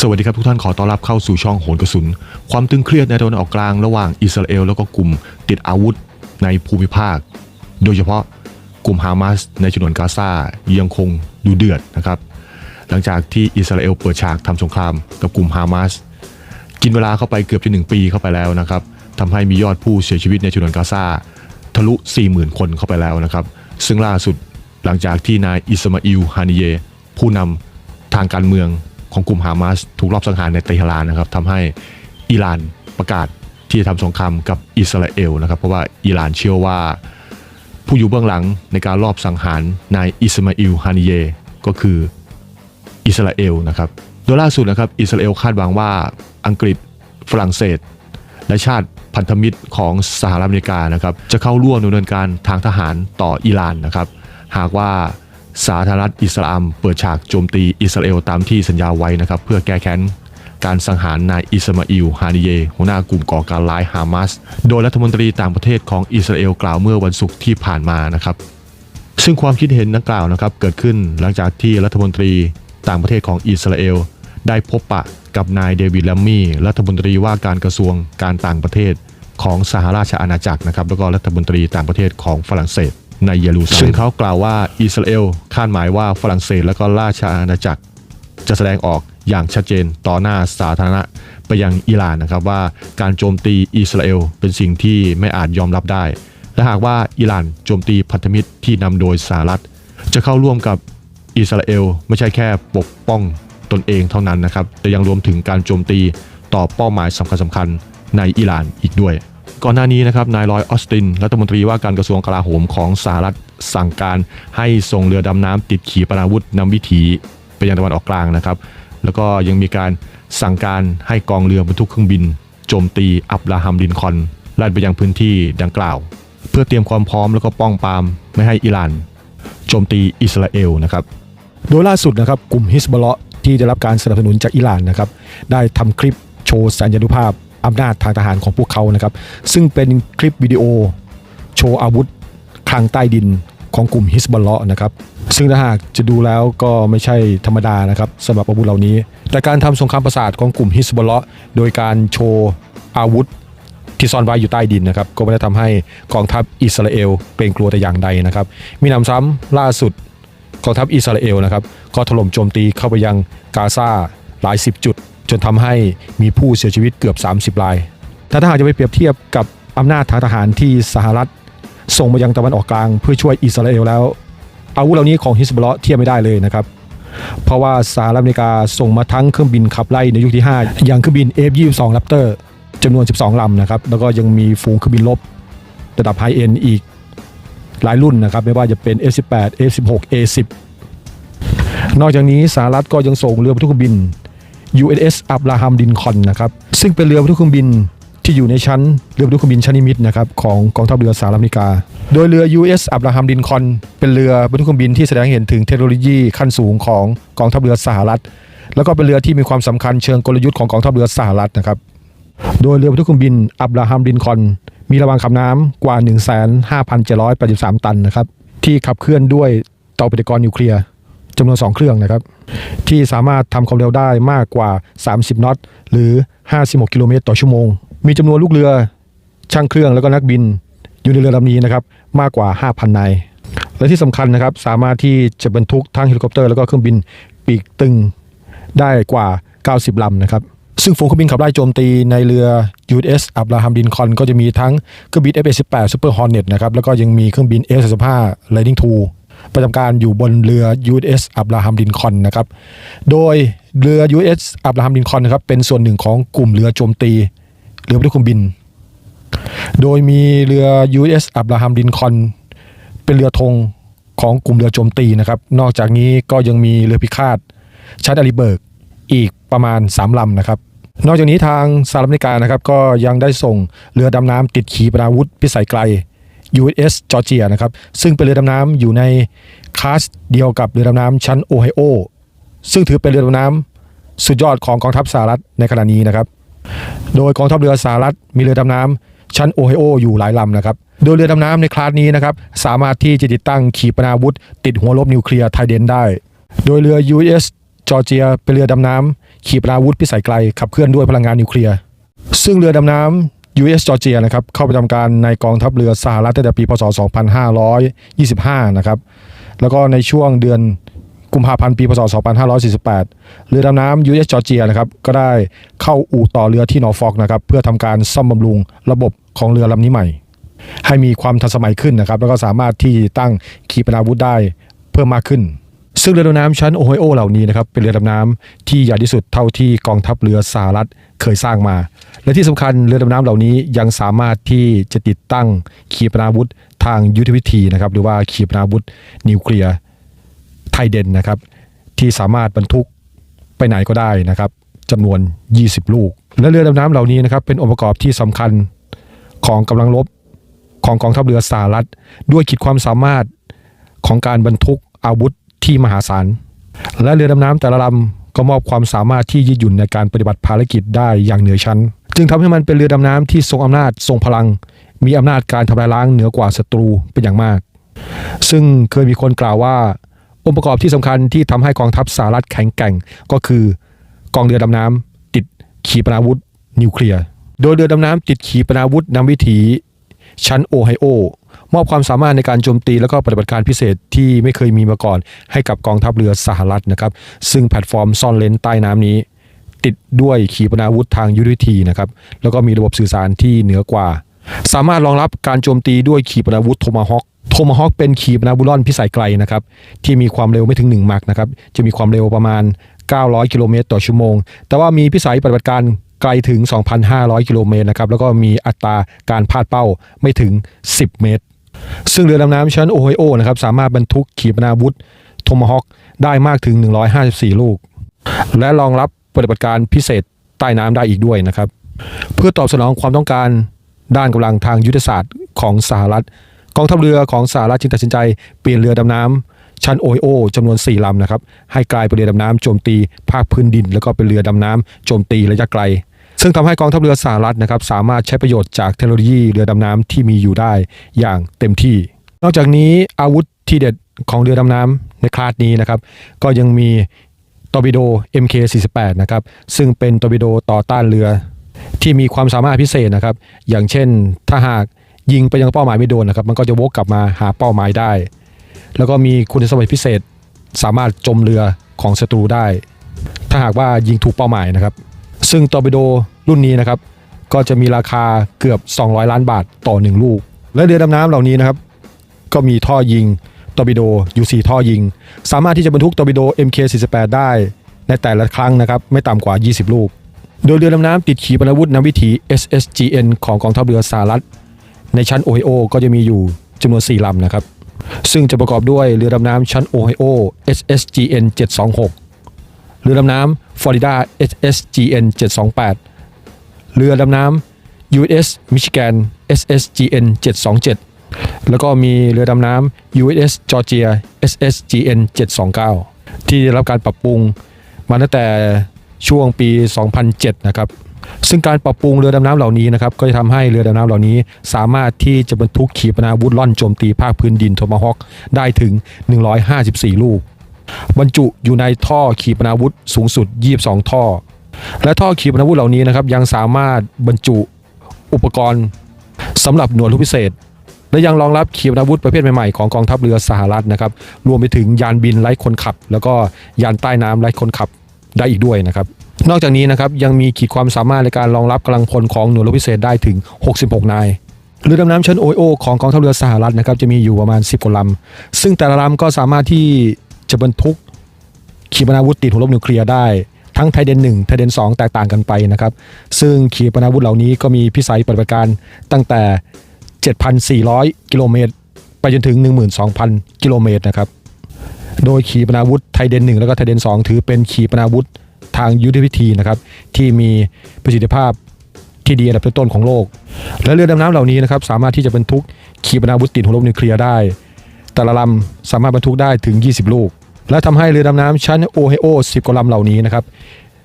สวัสดีครับทุกท่านขอต้อนรับเข้าสู่ช่องโหนกระสุน ความตึงเครียดในตะวันออกกลางระหว่างอิสราเอลแล้วก็กลุ่มติดอาวุธในภูมิภาค โดยเฉพาะกลุ่มฮามาสในฉนวนกาซายังคงดูเดือดนะครับ หลังจากที่อิสราเอลเปิดฉากทำสงครามกับกลุ่มฮามาสกินเวลาเข้าไปเกือบจะหนึ่งปีเข้าไปแล้วนะครับทำให้มียอดผู้เสียชีวิตในฉนวนกาซาทะลุ 40,000 คนเข้าไปแล้วนะครับ ซึ่งล่าสุดหลังจากที่นายอิสมาอิลฮานิเยผู้นำทางการเมือง ของกลุ่มฮามาสถูกลอบสังหารในเตหะรานนะครับทำให้อิหร่านประกาศที่จะทำสงครามกับอิสราเอลนะครับ เพราะว่าอิหร่านเชื่อว่าผู้อยู่เบื้องหลังในการลอบสังหารนายอิสมาอิลฮานิเยก็คืออิสราเอลนะครับ โดยล่าสุดนะครับอิสราเอลคาดหวังว่าอังกฤษฝรั่งเศส และชาติพันธมิตรของสหรัฐอเมริกานะครับจะเข้าร่วมดำเนินการทางทหารต่ออิหร่านนะครับ หากว่า สาธารณรัฐอิสลามเปิดฉากโจมตีอิสราเอลตามที่สัญญาไว้นะครับเพื่อแก้แค้นการสังหารนายอิสมาอิลฮานิเยหัวหน้ากลุ่มก่อการร้ายฮามาสโดยรัฐมนตรีต่างประเทศของอิสราเอลกล่าวเมื่อวันศุกร์ที่ผ่านมานะครับ ซึ่งความคิดเห็นดังกล่าวนะครับเกิดขึ้นหลังจากที่รัฐมนตรีต่างประเทศของอิสราเอลได้พบปะกับนายเดวิดแลมมี่รัฐมนตรีว่าการกระทรวงการต่างประเทศของสหราชอาณาจักรนะครับแล้วก็รัฐมนตรีต่างประเทศของฝรั่งเศส ในเยรูซาเล็มซึ่งเขากล่าวว่าอิสราเอลคาดหมายว่าฝรั่งเศสและก็ราชอาณาจักร จะแสดงออกอย่างชัดเจนต่อหน้าสาธารณะไปยังอิหร่านนะครับว่าการโจมตีอิสราเอลเป็นสิ่งที่ไม่อาจยอมรับได้ และหากว่าอิหร่านโจมตีพันธมิตรที่นำโดยสหรัฐ จะเข้าร่วมกับอิสราเอลไม่ใช่แค่ปกป้องตนเองเท่านั้นนะครับ แต่ยังรวมถึงการโจมตีต่อเป้าหมายสำคัญสำคัญๆในอิหร่านอีกด้วย ก่อนหน้านี้นะครับนายลอยออสตินรัฐมนตรีว่าการกระทรวงกลาโหมของสหรัฐสั่งการให้ส่งเรือดำน้ำติดขีปนาวุธนำวิถีไปยังตะวันออกกลางนะครับ แล้วก็ยังมีการสั่งการให้กองเรือบรรทุกเครื่องบิน โจมตีอับราฮัมลินคอนลั่นไปยังพื้นที่ดังกล่าว เพื่อเตรียมความพร้อมแล้วก็ป้องปรามไม่ให้อิหร่านโจมตีอิสราเอลนะครับโดยล่าสุดนะครับกลุ่มฮิสบอลที่ได้รับการสนับสนุนจากอิหร่านนะครับได้ทำคลิปโชว์สัญญานุภาพ อำนาจทางทหารของพวกเขานะครับ ซึ่งเป็นคลิปวิดีโอ โชว์อาวุธคลังใต้ดินของกลุ่มฮิสบอลเลาะห์นะครับ ซึ่งถ้าหากจะดูแล้วก็ไม่ใช่ธรรมดานะครับสำหรับอาวุธเหล่านี้ แต่การทำสงครามประสาทของกลุ่มฮิสบอลเลาะห์โดยการโชว์อาวุธที่ซ่อนไว้อยู่ใต้ดินนะครับ ก็ไม่ได้ทำให้กองทัพอิสราเอลเกรงกลัวแต่อย่างใดนะครับ มีนำซ้ำล่าสุดกองทัพอิสราเอลนะครับ ก็ถล่มโจมตีเข้าไปยังกาซาหลายสิบจุด จนทำให้มีผู้เสียชีวิตเกือบ 30 รายถ้าถ้าหากจะไปเปรียบเทียบกับอำนาจทางทหารที่สหรัฐ ส่งมายังตะวันออกกลางเพื่อช่วยอิสราเอลแล้ว อาวุธเหล่านี้ของฮิสบอลเลาะเทียบไม่ได้เลยนะครับ เพราะว่าสหรัฐอเมริกาส่งมาทั้งเครื่องบินขับไล่ในยุคที่ 5 อย่างเครื่องบิน F22 Raptor จำนวน 12 ลำนะครับ แล้วก็ยังมีฝูงเครื่องบินลบระดับไฮเอ็นอีกหลายรุ่นนะครับ ไม่ว่าจะเป็น F18 F16 A10 นอกจากนี้สหรัฐก็ยังส่งเรือบรรทุกเครื่องบิน USS อับราฮัมดินคอนนะครับซึ่งเป็นเรือบรรทุกเครื่องบินที่อยู่ในชั้นเรือบรรทุกเครื่องบินชั้นนิมิตนะครับของกองทัพเรือสหรัฐอเมริกา โดยเรือ US อับราฮัมดินคอนเป็นเรือบรรทุกเครื่องบินที่แสดงเห็นถึงเทคโนโลยีขั้นสูงของกองทัพเรือสหรัฐ แล้วก็เป็นเรือที่มีความสำคัญเชิงกลยุทธ์ของกองทัพเรือสหรัฐนะครับ โดยเรือบรรทุกเครื่องบินอับราฮัมดินคอนมีระวางขับน้ำกว่า 15,783 ตันนะครับที่ขับเคลื่อนด้วยเตาปฏิกรณ์นิวเคลียร์จำนวน 2 เครื่องนะครับ ที่สามารถทำความเร็วได้มากกว่า 30 น็อต หรือ 56 กิโลเมตรต่อชั่วโมง มีจำนวนลูกเรือ ช่างเครื่องแล้วก็นักบิน อยู่ในเรือลำนี้นะครับมากกว่า 5,000 นาย และที่สำคัญนะครับสามารถที่จะบรรทุกทั้งเฮลิคอปเตอร์แล้วก็เครื่องบินปีกตึงได้กว่า 90 ลำนะครับซึ่งฝูงเครื่องบินขับไล่โจมตีในเรือ USS อับราฮัมดินคอนก็จะมีทั้งเครื่องบิน F-18 Super Hornet นะครับแล้วก็ยังมีเครื่องบิน F-35 Lightning II ประจำการอยู่บนเรือ USS อับราฮัมดินคอนนะครับ โดยเรือ USS อับราฮัมดินคอนนะครับเป็นส่วนหนึ่งของกลุ่มเรือโจมตีเรือบรรทุกเครื่องบิน โดยมีเรือ USS อับราฮัมดินคอนเป็นเรือธงของกลุ่มเรือโจมตีนะครับ นอกจากนี้ก็ยังมีเรือพิฆาตชัดอาริเบิร์กอีกประมาณ 3 ลำนะครับ นอกจากนี้ทางสหรัฐอเมริกานะครับก็ยังได้ส่งเรือดำน้ำติดขีปนาวุธพิสัยไกล USS จอร์เจียนะครับซึ่งเป็นเรือดำน้ำอยู่ในคลาสเดียวกับเรือดำน้ำชั้นโอไฮโอซึ่งถือเป็นเรือดำน้ำสุดยอดของกองทัพสหรัฐในขณะนี้นะครับ โดยกองทัพเรือสหรัฐมีเรือดำน้ำชั้นโอไฮโออยู่หลายลำนะครับโดยเรือดำน้ำในคลาสนี้นะครับสามารถที่จะติดตั้งขีปนาวุธ ติดหัวลบนิวเคลียร์ไทเดนได้ โดยเรือ US จอร์เจียเป็นเรือดำน้ำขีปนาวุธพิสัยไกลขับเคลื่อนด้วยพลังงานนิวเคลียร์ ซึ่งเรือดำน้ำ US จอร์เจียนะครับเข้าประจำการในกองทัพเรือสหรัฐตั้งแต่ปีพศ 2525 นะครับแล้วก็ในช่วงเดือนกุมภาพันธ์ปีพศ 2548 เรือดำน้ำ US จอร์เจียนะครับก็ได้เข้าอู่ต่อเรือที่นอร์ฟอกนะครับเพื่อทำการซ่อมบำรุงระบบของเรือลำนี้ใหม่ ให้มีความทันสมัยขึ้นนะครับแล้วก็สามารถที่ตั้งขีปนาวุธได้เพิ่มมากขึ้น ซึ่งเรือดำน้ำชั้นโอไฮโอเหล่านี้นะครับเป็นเรือดำน้ำที่ใหญ่ที่สุดเท่าที่กองทัพเรือสหรัฐเคยสร้างมา และที่สำคัญเรือดำน้ำเหล่านี้ยังสามารถที่จะติดตั้งขีปนาวุธทางยุทธวิธีนะครับหรือว่าขีปนาวุธนิวเคลียร์ไทเดนนะครับที่สามารถบรรทุกไปไหนก็ได้นะครับจำนวน 20 ลูก และเรือดำน้ำเหล่านี้นะครับเป็นองค์ประกอบที่สำคัญของกำลังรบของกองทัพเรือสหรัฐ ด้วยขีดความสามารถของการบรรทุกอาวุธ ที่มหาศาล และเรือดำน้ำแต่ละลำก็มอบความสามารถที่ยืดหยุ่นในการปฏิบัติภารกิจได้อย่างเหนือชั้น จึงทำให้มันเป็นเรือดำน้ำที่ทรงอำนาจทรงพลัง มีอำนาจการทำลายล้างเหนือกว่าศัตรูเป็นอย่างมาก ซึ่งเคยมีคนกล่าวว่า องค์ประกอบที่สำคัญที่ทำให้กองทัพสหรัฐแข็งแกร่งก็คือกองเรือดำน้ำติดขีปนาวุธนิวเคลียร์ โดยเรือดำน้ำติดขีปนาวุธนำวิถีชั้นโอไฮโอ มอบความสามารถในการโจมตีและก็ปฏิบัติการพิเศษที่ไม่เคยมีมาก่อน ให้กับกองทัพเรือสหรัฐนะครับ ซึ่งแพลตฟอร์มซ่อนเลนใต้น้ำนี้ ติดด้วยขีปนาวุธทางยุทธวิธีนะครับ แล้วก็มีระบบสื่อสารที่เหนือกว่า สามารถรองรับการโจมตีด้วยขีปนาวุธโทมาฮอคโทมาฮอคเป็นขีปนาวุธล่อนพิสัยไกลนะครับ ที่มีความเร็วไม่ถึง1มักนะครับ จะมีความเร็วประมาณ 900 กิโลเมตรต่อชั่วโมง แต่ว่ามีพิสัยปฏิบัติการไกลถึง 2,500 กิโลเมตรนะครับ แล้วก็มีอัตราการพลาดเป้าไม่ถึง 10 เมตร ซึ่งเรือดำน้ำชั้นโอไฮโอนะครับสามารถบรรทุกขีปนาวุธโทมฮอคได้มากถึง 154 ลูก และรองรับปฏิบัติการพิเศษใต้น้ำได้อีกด้วยนะครับ เพื่อตอบสนองความต้องการด้านกำลังทางยุทธศาสตร์ของสหรัฐกองทัพเรือของสหรัฐจึงตัดสินใจเปลี่ยนเรือดำน้ำชั้นโอไฮโอจำนวน 4 ลำนะครับให้กลายเป็นเรือดำน้ำโจมตีภาคพื้นดิน แล้วก็เป็นเรือดำน้ำโจมตีระยะไกล ซึ่งทำให้กองทัพเรือสหรัฐนะครับสามารถใช้ประโยชน์จากเทคโนโลยีเรือดำน้ำที่มีอยู่ได้อย่างเต็มที่ นอกจากนี้อาวุธที่เด็ดของเรือดำน้ำในคลาสนี้นะครับก็ยังมีตอร์ปิโด MK48 นะครับซึ่งเป็นตอร์ปิโดต่อต้านเรือที่มีความสามารถพิเศษนะครับ อย่างเช่นถ้าหากยิงไปยังเป้าหมายไม่โดนนะครับ มันก็จะวกกลับมาหาเป้าหมายได้ แล้วก็มีคุณสมบัติพิเศษสามารถจมเรือของศัตรูได้ ถ้าหากว่ายิงถูกเป้าหมายนะครับ ซึ่งตอร์ปิโด รุ่นนี้นะครับก็จะมีราคาเกือบ 200 ล้านบาทต่อ 1 ลูก และเรือดำน้ำเหล่านี้นะครับ ก็มีท่อยิงตอร์ปิโดอยู่4ท่อยิง สามารถที่จะบรรทุกตอร์ปิโด MK48 ได้ ในแต่ละครั้งนะครับ ไม่ต่ำกว่า 20 ลูก โดยเรือดำน้ำติดขีปนาวุธนำวิถี SSGN ของกองทัพเรือสหรัฐ ในชั้นโอไฮโอก็จะมีอยู่จำนวน 4 ลำนะครับ ซึ่งจะประกอบด้วยเรือดำน้ำชั้นโอไฮโอ SSGN 726 เรือดำน้ำฟลอริดา SSGN 728 เรือดำน้ำ USS Michigan SSGN 727 แล้วก็มีเรือดำน้ำ USS Georgia SSGN 729 ที่ได้รับการปรับปรุงมาตั้งแต่ช่วงปี 2007 นะครับ ซึ่งการปรับปรุงเรือดำน้ำเหล่านี้นะครับ ก็จะทำให้เรือดำน้ำเหล่านี้ สามารถที่จะบรรทุกขีปนาวุธล่อนโจมตีภาคพื้นดินโทมาฮอคได้ถึง 154 ลูก บรรจุอยู่ในท่อขีปนาวุธสูงสุด 22 ท่อ และท่อขีปนาวุธเหล่านี้นะครับยังสามารถบรรจุอุปกรณ์สำหรับหน่วยรบพิเศษ และยังรองรับขีปนาวุธประเภทใหม่ๆของกองทัพเรือสหรัฐนะครับรวมไปถึงยานบินไร้คนขับ แล้วก็ยานใต้น้ำไร้คนขับได้อีกด้วยนะครับนอกจากนี้นะครับยังมีขีดความสามารถในการรองรับกำลังพลของหน่วยรบพิเศษได้ถึง 66 นายเรือดำน้ำชั้นโอโอของกองทัพเรือสหรัฐนะครับจะมีอยู่ประมาณ 10กว่าลำซึ่งแต่ละลำก็สามารถที่จะบรรทุกขีปนาวุธติดหัวลบนิวเคลียร์ได้ ทั้งไทเดน1ไทเดน2แตกต่างกันไปนะครับ ซึ่งขีปนาวุธเหล่านี้ก็มีพิสัยปฏิบัติการตั้งแต่ 7,400 กิโลเมตร ไปจนถึง 12,000 กิโลเมตรนะครับ โดยขีปนาวุธไทเดน1แล้วก็ไทเดน2ถือเป็นขีปนาวุธทางยุทธวิธีนะครับ ที่มีประสิทธิภาพที่ดีอันดับต้นๆของโลก และเรือดำน้ำเหล่านี้นะครับสามารถที่จะบรรทุกขีปนาวุธติดหัวลบนิวเคลียร์ได้ แต่ละลำสามารถบรรทุกได้ถึง 20 ลูก และทำให้เรือดำน้ำชั้นโอไฮโอ10กว่าลำเหล่านี้นะครับ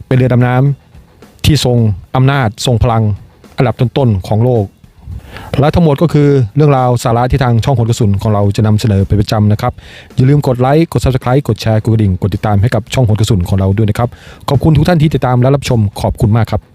เป็นเรือดำน้ำที่ทรงอำนาจทรงพลังอันดับต้นๆของโลก และทั้งหมดก็คือเรื่องราวสาระที่ทางช่องหนกระสุนของเราจะนำเสนอเป็นประจำนะครับ อย่าลืมกดไลค์กด subscribe กดแชร์กดกระดิ่งกดติดตามให้กับช่องหนกระสุนของเราด้วยนะครับ ขอบคุณทุกท่านที่ติดตามและรับชมขอบคุณมากครับ